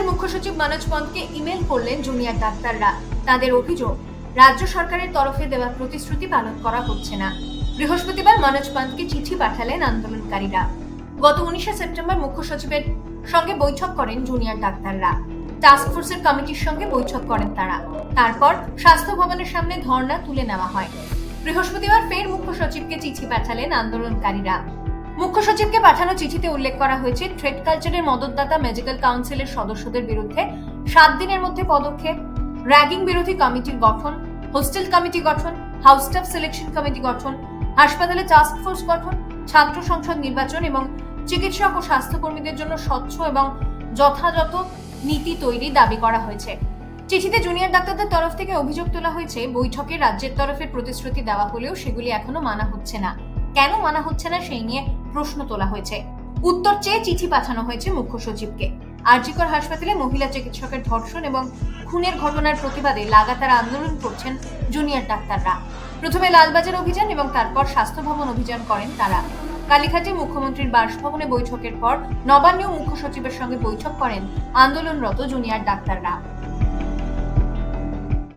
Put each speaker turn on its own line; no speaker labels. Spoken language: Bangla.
সচিব মনোজ পন্তকে ইমেল করলেন জুনিয়র ডাক্তাররা। তাদের অভিযোগ, রাজ্য সরকারের তরফে দেওয়া প্রতিশ্রুতি পালন করা হচ্ছে না। বৃহস্পতিবার মনোজ পন্তকে চিঠি পাঠালেন আন্দোলনকারীরা। গত উনিশে সেপ্টেম্বর মুখ্য সচিবের সঙ্গে বৈঠক করেন জুনিয়র ডাক্তাররা। টাস্ক ফোর্সের কমিটির সঙ্গে বৈঠক করেন তারা। তারপর স্বাস্থ্য ভবনের সামনে ধর্ণা তুলে নেওয়া হয়। বৃহস্পতিবার ফের মুখ্য সচিবকে চিঠি পাঠালেন আন্দোলনকারীরা। মুখ্য সচিবকে পাঠানো চিঠিতে উল্লেখ করা হয়েছে ট্রেড কালচারের মদতদাতা মেডিকেল কাউন্সিলের সদস্যদের বিরুদ্ধে সাত দিনের মধ্যে পদক্ষেপ, র্যাগিং বিরোধী কমিটির গঠন, হোস্টেল কমিটি গঠন, হাউস স্টাফ সিলেকশন কমিটি গঠন, হাসপাতালে টাস্ক ফোর্স গঠন, ছাত্র সংসদ নির্বাচন এবং চিকিৎসক ও স্বাস্থ্যকর্মীদের জন্য স্বচ্ছ এবং যথাযথ নীতি তৈরি দাবি করা হয়েছে। চিঠিতে জুনিয়র ডাক্তারদের তরফ থেকে অভিযোগ তোলা হয়েছে, বৈঠকে রাজ্যের তরফের প্রতিশ্রুতি দেওয়া হলেও সেগুলি এখনও মানা হচ্ছে না। কেন মানা হচ্ছে না সেই নিয়ে প্রশ্ন তোলা হয়েছে। উত্তর চেয়ে চিঠি পাঠানো হয়েছে মুখ্য সচিবকে। আরজিকর হাসপাতালে মহিলা চিকিৎসকের ধর্ষণ এবং খুনের ঘটনার প্রতিবাদে লাগাতার আন্দোলন করছেন জুনিয়র ডাক্তাররা। প্রথমে লালবাজার অভিযান এবং তারপর স্বাস্থ্য ভবন অভিযান করেন তারা। কালীঘাটে মুখ্যমন্ত্রীর বাসভবনে বৈঠকের পর নবান্নেও মুখ্য সচিবের সঙ্গে বৈঠক করেন আন্দোলনরত জুনিয়র ডাক্তাররা।